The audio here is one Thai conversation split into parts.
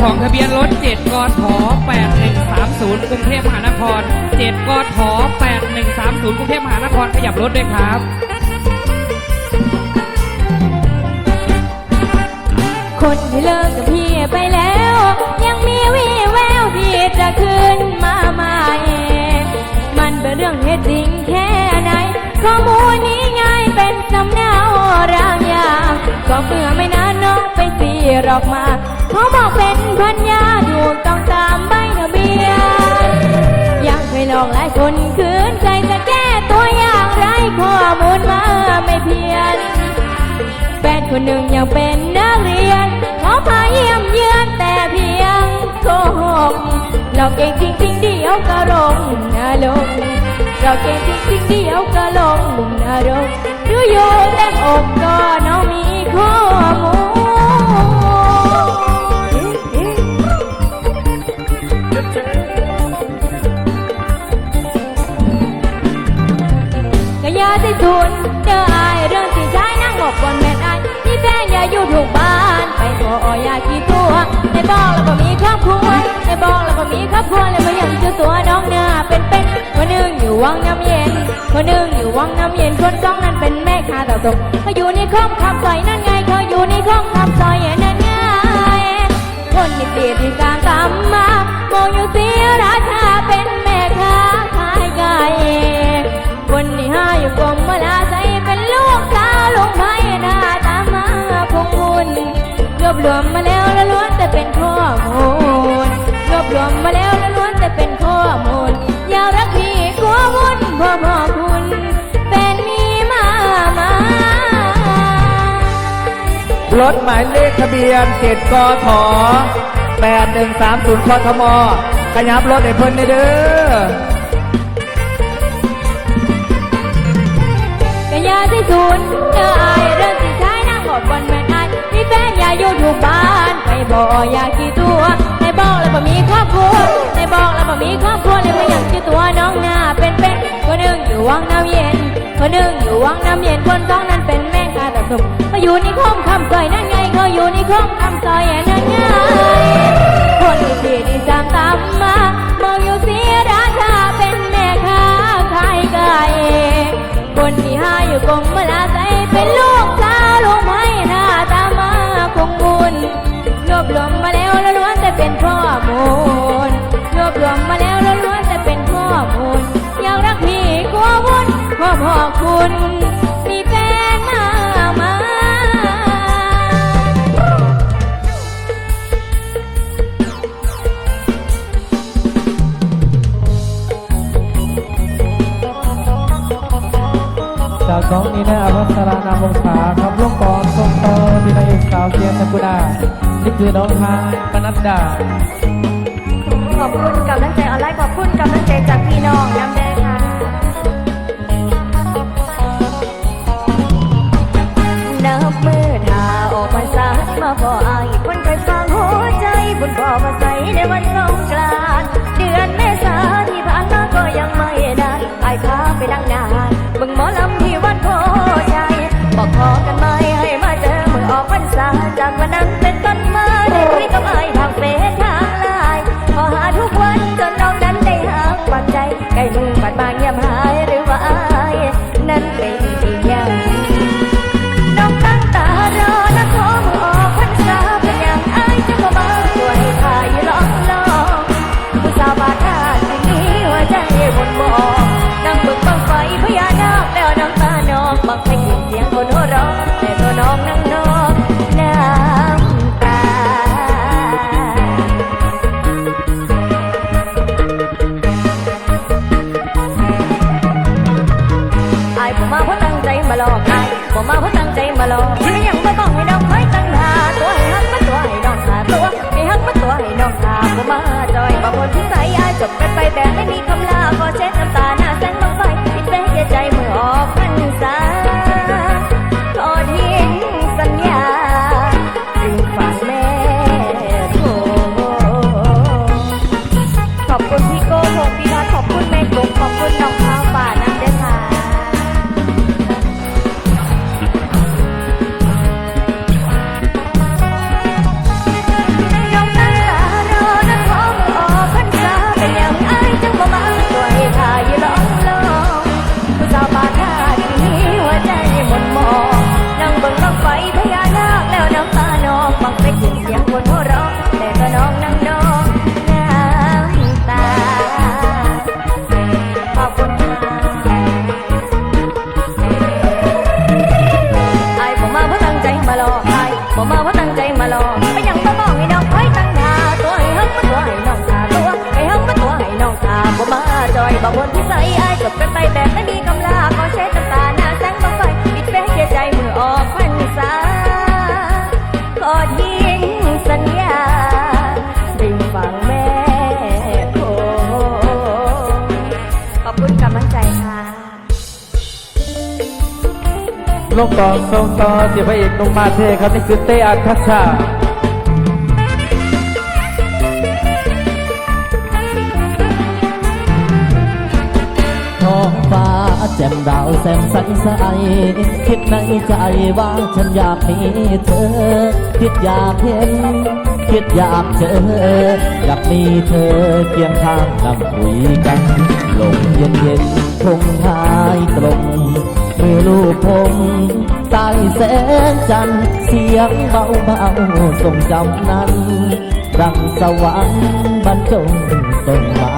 ของทะเบียนรถ 7กท8130 กรุงเทพมหานคร 7กท8130 กรุงเทพมหานครขยับรถด้วยครับ คนที่เลิกกับพี่ไปแล้ว ยังมีวี่แววที่จะคืนมาใหม่มันเป็นเรื่องเท็จจริงแค่ไหนข้อมูลนี้ง่ายเป็นสำเนารางยาก็เมื่อ อกมาเขาบอกเป็นพันยาถูกต้องตามใบทะเบียนยังเคยหลอกหลายคนคืนใจจะแก้ตัวอย่างไรข้อมูลมาไม่เพียนแฟนคนหนึ่งยังเป็นนักเรียนเขาพาเยี่ยมเยือนแต่เพียงโกหกหลอกเก่งจริงจริงๆเดียวก็ลงนรกหลอกเก่งจริงจริงๆเดียวก็ลงนรกดูอยู่เต็มอกก็น้องมีข้อมูล ออย่ากี่ตัวให้บอกแล้วก็มีครอบครัวให้บอกแล้วก็มีครอบครัวแล้วมายังเจอตัวน้องหน้าเป็นเป็นคนหนึ่งอยู่วังน้ำเย็นคนหนึ่งอยู่วังน้ำเย็นคนสองนั้นเป็นแม่ค้าต่าตกเขาอยู่ในคลองคำซอยนั่นไงเขาอยู่ในคลองคำซอยนั่นไงคนที่เตียที่ รถหมายเลขทะเบียน7กท8130กทมขยับรถให้เพิ่นได้เด้อก็อย่าที่สุนเธออายเรื่องที่ชายนั่งบอกบนแม่นอายมีแฟนอย่าอยู่ถูกบ้านไปบอกอย่ากี่ตัวให้บอกแล้วบ่มีครอบครัวให้บอกแล้วบ่มีครอบครัวเลยไม่อยากกี่ตัวน้องหน้าเป็นเป็นคนหนึ่งอยู่วังน้ำเย็นคนหนึ่งอยู่วังน้ำเย็นคนสองนั้นเป็นแม่ค้าตะสุก เขาอยู่ในคลองคำซอยนั่นไงเขาอยู่ในคลองคำซอยนั่นไงคนที่ดีจัง จากน้องนีน่าอภัสรานามวงศาครับลูกกองทรงโตดีนายเอกสาวเทียนตะกุดานี่คือน้องทายปนัดดา ขอบคุณกำลังใจออนไลน์ขอบคุณกำลังใจจากพี่น้องน้ำแดงค่ะนับมือทาออกพรรษามาพออาย ตั้งใจมาหลอกไม่ยังไม่ต้องให้น้องคอยตั้งหาตัวให้ฮักมาตัวให้น้องหาตัวให้ฮักมาตัวให้น้องหาผมมาจอยบางคนที่ใส่อาจบกันไปแบบไม่มีคำลาขอเช็ดน้ำตา ลงกอทรงต่อที่พระเอกหนุ่มมาเทครับนี่คือเตอัคชาท้องฟ้าแจ่มดาวแสงใสใสคิดในใจว่าฉันอยากมีเธอ คิดอยากเห็น คิดอยากเจอ อยากมีเธอเคียงข้างนั่งคุยกัน ลมเย็นเย็นคงหายตรง มือลูกผมใต้แสงจันเสียงเบาเบาๆทรงจำนั้น รังสวรรค์บรรจงส่งมา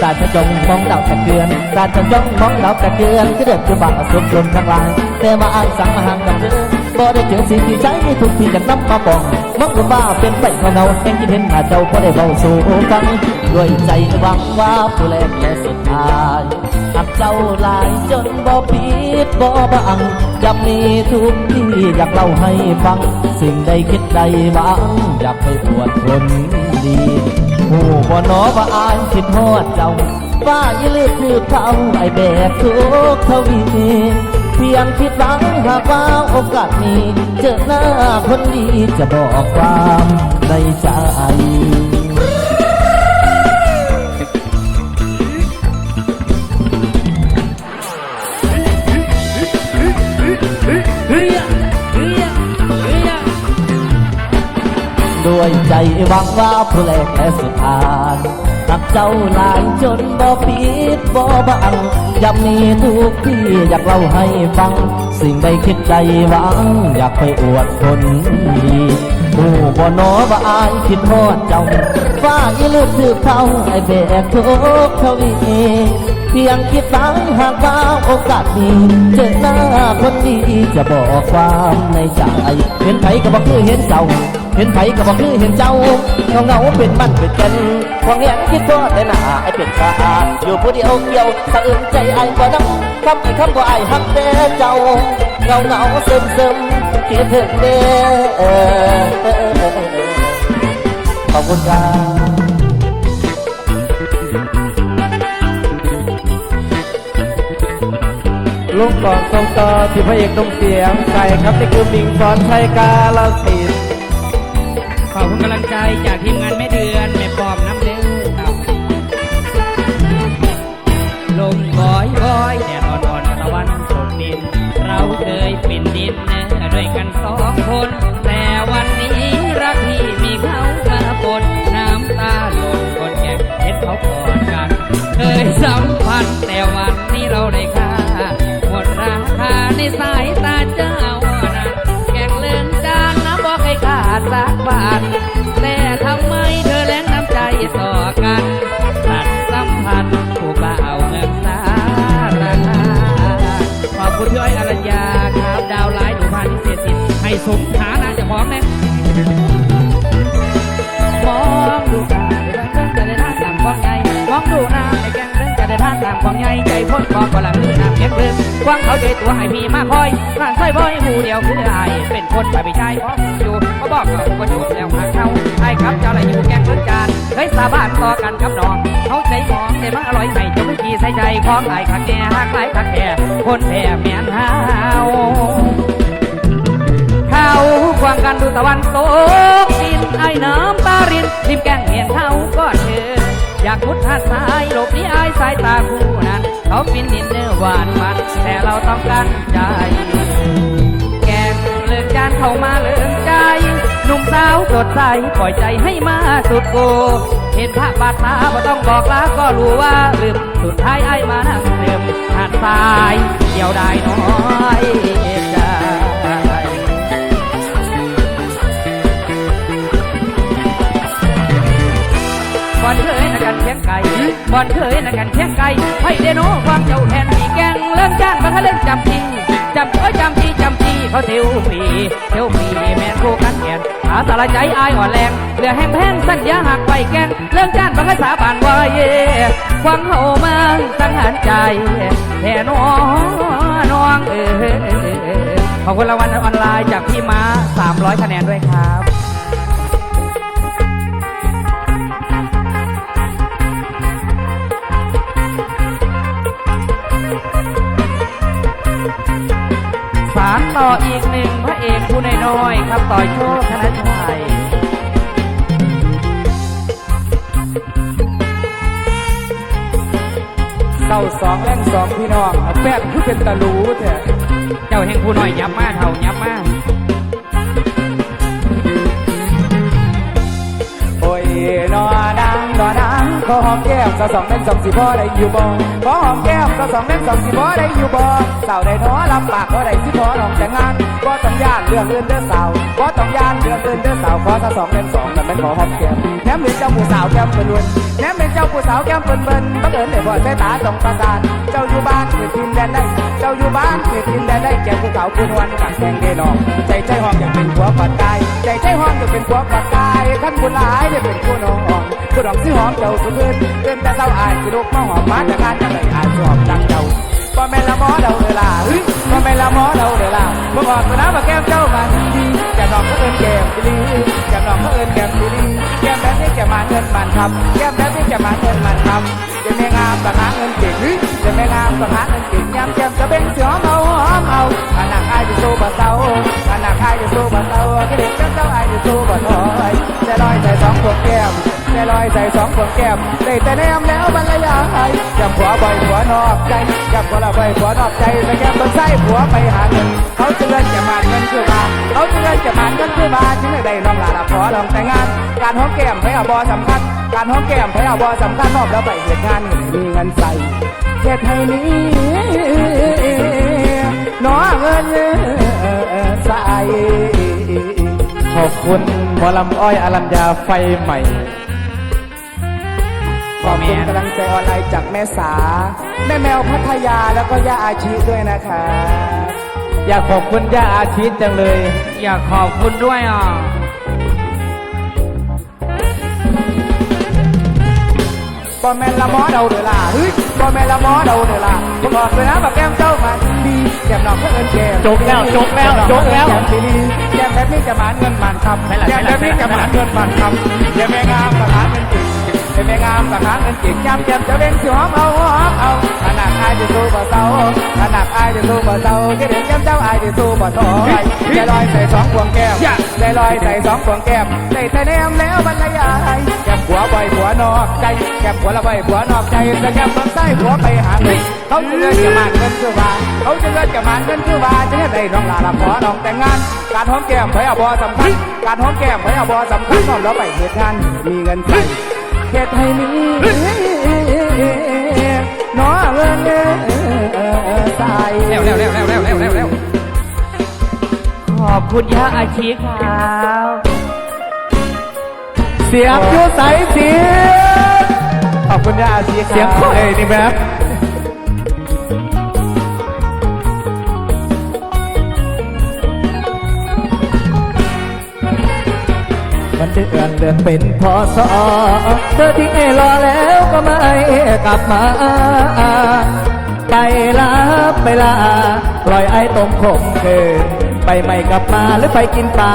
ตาจะจงมองดาวตะเกือนตาจะจงมองดาวตะเกือนก็เดือดคือบ่าสุดลมข้างล่างแต่มาอ่านสั่งห่างกับเธอ บ่ได้เจอสิ่งที่ใจทุกที่จะนำมาบอกมองดูว่าเป็นไปของเราแห่งที่เห็นหาเจ้าก็ได้เบาสู่ฟังด้วยใจหวังว่าผู้แลกและสุดท้ายหักเจ้าหลายจนบ่ผิดบ่บังอยากมีทุกที่อยากเล่าให้ฟัง สิ่งใดคิดใดหวังอยากไปอวดคนดีผู้บ่หนอว่อายคิดฮอดเจ้าว่าอย่าลืมคือเขาไอแบกทุกทวี เพียงคิดหวังหากว่าโอกาสมีเจอหน้าคนดีจะบอกความในใจด้วยใจหวังว่าผู้แลกและสุดท้าย หักเจ้าหลายจนบ่ปิดบ่บังอยากมีทุกที่อยากเล่าให้ฟัง สิ่งใดคิดใจหวัง อยากไปอวดคนดีผู้บ่หนอว่าอายคิดฮอดเจ้าว่าอีลูกถือเขาไอแบกทุกทวีเพียงคิดฟังหากว่าโอกาสมีเจอหน้าคนดีจะบอกความในใจ เห็นไผก็บอกคือเห็นเจ้า เห็นไผก็บอกคือเห็นเจ้าเงาเงาเป็นมันเป็นกันควงแหงคิดว่าแต่หน้าไอเป็นขาอยู่ผู้เดียวเกี่ยวสะอื่นใจไอ้บ่นังคำอีกคำว่าไอ้ฮักแต่เจ้าเงาเงาซึมซึมคิดถึงเด้อขอบคุณครับลุงกองทรงต่อที่พระเอกหนุ่มเสียงใสครับนี่คือมิงสอนชัยกาลสิน คุณกำลังใจากทีมงานแม่เดือนแม่ปอมน้ำเด้อครับลมบอยบอยแดดอ่อนๆตะวันตกดิน เราเคยเป็นดินเนอด้วยกันสองคน แต่วันนี้รักที่มีเขามาปนน้ำตาหล่นคนแก่เห็นเขากอดกัน เคยสัมพันธ์แต่วันนี้เราได้ค่าหมดราคาในสาย สิทธิ์ให้สมฐานะจะพร้อมนะมองดูตาเรื่องจะได้ท่าตามความใหญ่มองดูหน้าไอ้แกงเรื่องจะได้ท่าตามความใหญ่ใจพ้นกองกำลังลือน้ำเก็บเรื่องกว้างเขาใจตัวให้มีมาคอยร่างใส่บ่อยหูเดียวคือไอ้เป็นคนไปไปใช้ขออยู่ก็บอกเขาก็จูบแล้วหาเขาไอ้ครับเจ้าอะไรอยู่แกงเรื่องจานเฮ้ยสาบานต่อกันกับน้องเขาใจมองแต่มันอร่อยใส่จมูกขี้ใส่ใจของไอ้ขักแก่หักไอ้ขักแก่คนแพ้เมียนหาวาควางกันดูตะวันตกดินไอ้น้ำตารินริมแก้งเมียนเขาก็เธอ อยากมุดหาดทรายหลบหนีไอ้สายตาคู่นั้น เขาฟินดินเนื้อหวานมัน แต่เราต้องการใจ แกงเลิกจานเข้ามาเลิกใจหนุ่มสาวสดใสปล่อยใจให้มาสุดโก เห็นพระบาดตาบ่ต้องบอกลาก็รู้ว่าลืมสุดท้ายไอ้มานั่งเติมหาดทรายเกี่ยวได้น้อยใจ บอลเคยนักกันเชียงไก่บอลเคยนักกันเชียงไก่ให้เดโนความเจ้าแทนมีแกงเริ่มจ้านมาทะเล่นจำจริงจำเอ้ยจำทีจำเขาเที่ยวฟีเที่ยวฟีแม่นคู่กันแขนอาสารใจอายอ่อนแรงเหลือแห้งแพงสัญญาหักไปแกนเรื่องจ้านบังคับสาบานไว้ฟังเขามาสังหารใจแท่น้องน้องเออขอบคุณรางวัลออนไลน์จากพี่ม้า300 คะแนนด้วยครับ ต่ออีกหนึ่งพระเอกผู้น้อยๆครับต่อยโชคธนชัยเต่าสองแรงสองพี่น้องเอาแป้นคือเป็นตะลูแท้เจ้าแห่งผู้น้อยยับมาเท่ายับมา ขอหอมแก้มก็สองแรงสองสิบ่ได้อยู่บ่ขอหอมแก้มก็สองแรงสองสิบ่ได้อยู่บ่สาวได้น้อรับปากก็ได้สิพอลองแต่งงานก็ต้องย่านเรื่องอื่นเด้อสาวก็ต้องย่านเรื่องอื่นเด้อสาวขอซะสองแรงสองแต่ไม่ขอหอมแก้มแถมเป็นเจ้าผู้สาวแก้มเปิ้นวนแถมเป็นเจ้าผู้สาวแก้มเปิ้นเปิ้นบังเอิญได้บ่ใส่ตาต้องประสานเจ้าอยู่บ้านเกิดทินแดนได้ เจ้าอยู่บ้านเกิดทินแดนได้แก้มผู้สาวคุณวันกันแทงได้น้องใจใจหองอยากเป็นผัวปัดกายใจใจหองอยากเป็นผัวปัดกายขั้นบุญหลายได้เป็นผู้น้องผู้ดอกสิหอมเจ้าสุดเกินเกินแต่เจ้าอายสิลูกมาหอมมาจากการจังไรอายชอบจังเจ้าบ่แม่นละหมอเดาเด้อล่ะเฮ้ยบ่แม่นละหมอเดาเด้อล่ะบ่บอกตัวน้ำมาแก้มเจ้ามันดีแก้มน้องเขาเอิ้นแก้มบิลีแก้มน้องเขาเอิ้นแก้มบิลีแก้มแบบนี้แก้มมาเงินมันทำแก้มแบบนี้แก้มมาเงินมันทำจะไม่งามก็หาเงินเก่งเฮ้ยจะไม่งามก็หาเงินเก่งยามแก้มจะเป็นเสือเมาหอมเอาอันนักอายจะสู้บ่เศร้าอันนักอายจะสู้บ่เศร้าก็เด็กเจ้าเจ้าอายจะสู้บ่ถอยจะลอยใจสองพวงแก้ม จะลอยใจสองพวงแก้มได้แต่แนมแล้วบรรยายจำผัวบ่อยผัวนอกใจจำผัวละบ่อยผัวนอกใจแต่แก้มบิ่งไส้ผัวไปหาเงินเขาจะเลื่อนจะมาเงินคือมาเขาจะเลื่อนจะมาเงินคือมาจึงได้น้องหลาละขอลองแต่งงาน การห้อมแก้มให้อาบอสำคัญ การห้อมแก้มให้อาบอสำคัญนอกแล้วไปเหตุงานมีเงินใส่เทศไทยนี้หนอเงินใส่ขอบคุณหมอลำอ้อยอลัญญาไฟใหม่ ขอบคุณกำลังใจออนไลน์จากแม่สา แม่แมวพัทยาแล้วก็ย่าอาชีด้วยนะคะ อยากขอบคุณย่าอาทิตย์จังเลย อยากขอบคุณด้วยอะบอแมนละหมอเดาเดือล่ะเฮ้ยบอแมนละหมอเดาเดือล่ะผมบอกเลยนะแบบแก้มเจ้ามันดีแก้มน้องก็เอินแก้มจบแล้วจบแล้วจบแล้วแก้มดีแก้มแบบนี้จะหมานเงินหมานคำแก้มแบบนี้จะหมานเงินหมานคำอย่าแม่งามกับหาเงินเก่งอย่าแม่งามกับหาเงินเก่งย้ำแก้มจะเป็นสิหอมเอาหอมเอาขนาดอายจะสู้บ่เศร้าขนาดอายจะสู้บ่เศร้าแค่เด็กแก้มเจ้าอายจะสู้บ่ถอยใจลอยใส่สองพวงแก้มใจลอยใส่สองพวงแก้มใส่แต่ thì mẹ ngam và kháng lên chuyện chăm chăm cho bên siêu hóp âu ông âu mà ai thì tu vào sâu mà nạp ai thì tu vào sâu cái đường chăm cháu ai thì tu vào thổ để loi tay xóm quần kem. Để loi tay xóm quần kem. Để tay em léo bắn lấy ai. Kem của bầy của nó chay. Kem của là bầy của nó chay. Ra kem bấm tay của bầy hạ người? Không chỉ lên cả màn ngân chưa bà không chỉ lên cả màn ngân chưa bà chính là đây rong là làm bỏ đồng tay ngăn การหอมแก้มไปเอาบอสำคัญการหอมแก้มไปเอาบอสำคัญความรับไปเหตุงานมีเงินใช้ ฮ็ดให้มีน้อเงินใส่แล้วแล้วแล้วแล้วแล้วแล้วแล้วขอบคุณยาอาชีพคราวเสียงยูใสเสียงขอบคุณยาอาชีขาวเสียงเฮ้ยนี่แบบันเดือนเดือนเป็นพอสอเธอที่รอแล้วก็ไม่กลับมาไปลาไปลาปล่อยไอ้ตรงคมเกินไปไม่กลับมาหรือไปกินปลา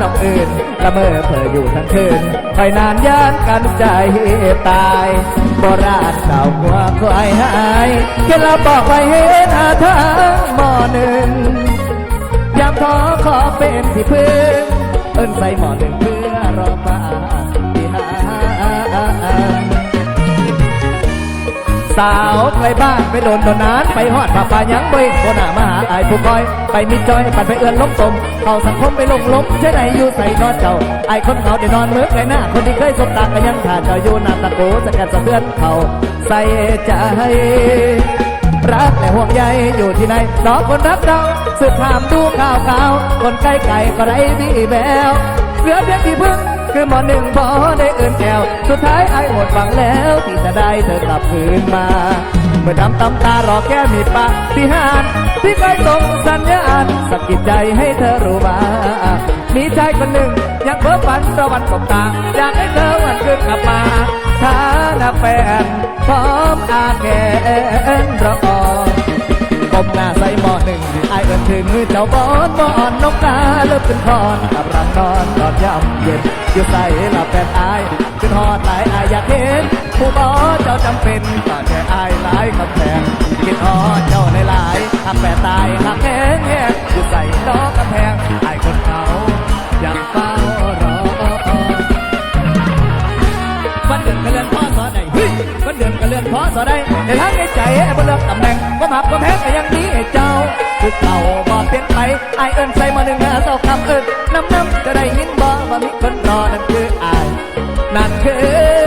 น้องอื่นละเมอเพออยู่ทั้งคืนคอยนานย่านกันใจตายโบราณเก่าหัวควายหายแค่เราบอกไปเห็นอาทางหมอหนึ่งยามท้อขอเป็นที่พึ่งเอิ้นใส่หมอหนึ่งพื่อรอฟ้าที่หา สาวไกลบ้านไปโดนโดนนานไปหอดป่าป่ายังเว้ยโบหน้ามาหาอายผู้คอย ไปมีจอยปั่นไปเอื้อนล้มตมเข้าสังคมไปลงล้มใช่ไหนอยู่ใส่นอนเจ้าไอายคนเขาได้นอนเมือไกลหน้า คนที่เคยสบตาก็ยังขาดเจ้าอยู่หน้าตะโกสกัดสะเทือนเขาใส่ใจรักและห่วงใยอยู่ที่ไหนสองคนรักเราสืบถามดูข่าวข่าวคนใกล้ไก่ก็ไรมีแวว เสือเพียงที่พึ่งคือหมอหนึ่งพอได้เอื่นแก้ว สุดท้ายไอ้หมดหวังแล้วที่จะได้เธอกลับคืนมา เมื่อดำตำตารอแค่มีปาฏิหารย์ที่เคยส่งสัญญาณสะกิดใจให้เธอรู้ว่ามีชายคนหนึ่งยังเพ้อฝันตะวันตกตาอยากให้เธอวันคืนกลับมาถ้าน้าแฟนพร้อมอาแกนรอก้มหน้าใส่หมอหนึ่ง เงินถึงมือเจ้าบอนบอนนกกาเลิกขึ้นคอนกับรังนอนตอนย่ำเย็นอยู่ใส่หลับแฟนอายขึ้นหอดหลายอายอยากเห็น ผู้บอเจ้าจำเป็นต่อแค่อายหลายคำแพงกินหอดเจ้าในหลายหักแฟนตายหักแห้งแห้งอยู่ใส่ดอกกำแพงอายคนเขาอยากเฝ้ารอวันเดือนก็เลื่อนพ่อ พอสอได้ในทางในใจไอ้บ่เลือกตำแหน่งก็หักก็แพ้ก็ยังดีให้เจ้าคือเก่าบ่เปลี่ยนไปไอ้เอิ้นใส่มาหนึ่งหาเศร้าคำเอิ้นน้ำน้ำจะได้ยินบ่ว่ามีคนรอนั่นคืออายนั่นคือ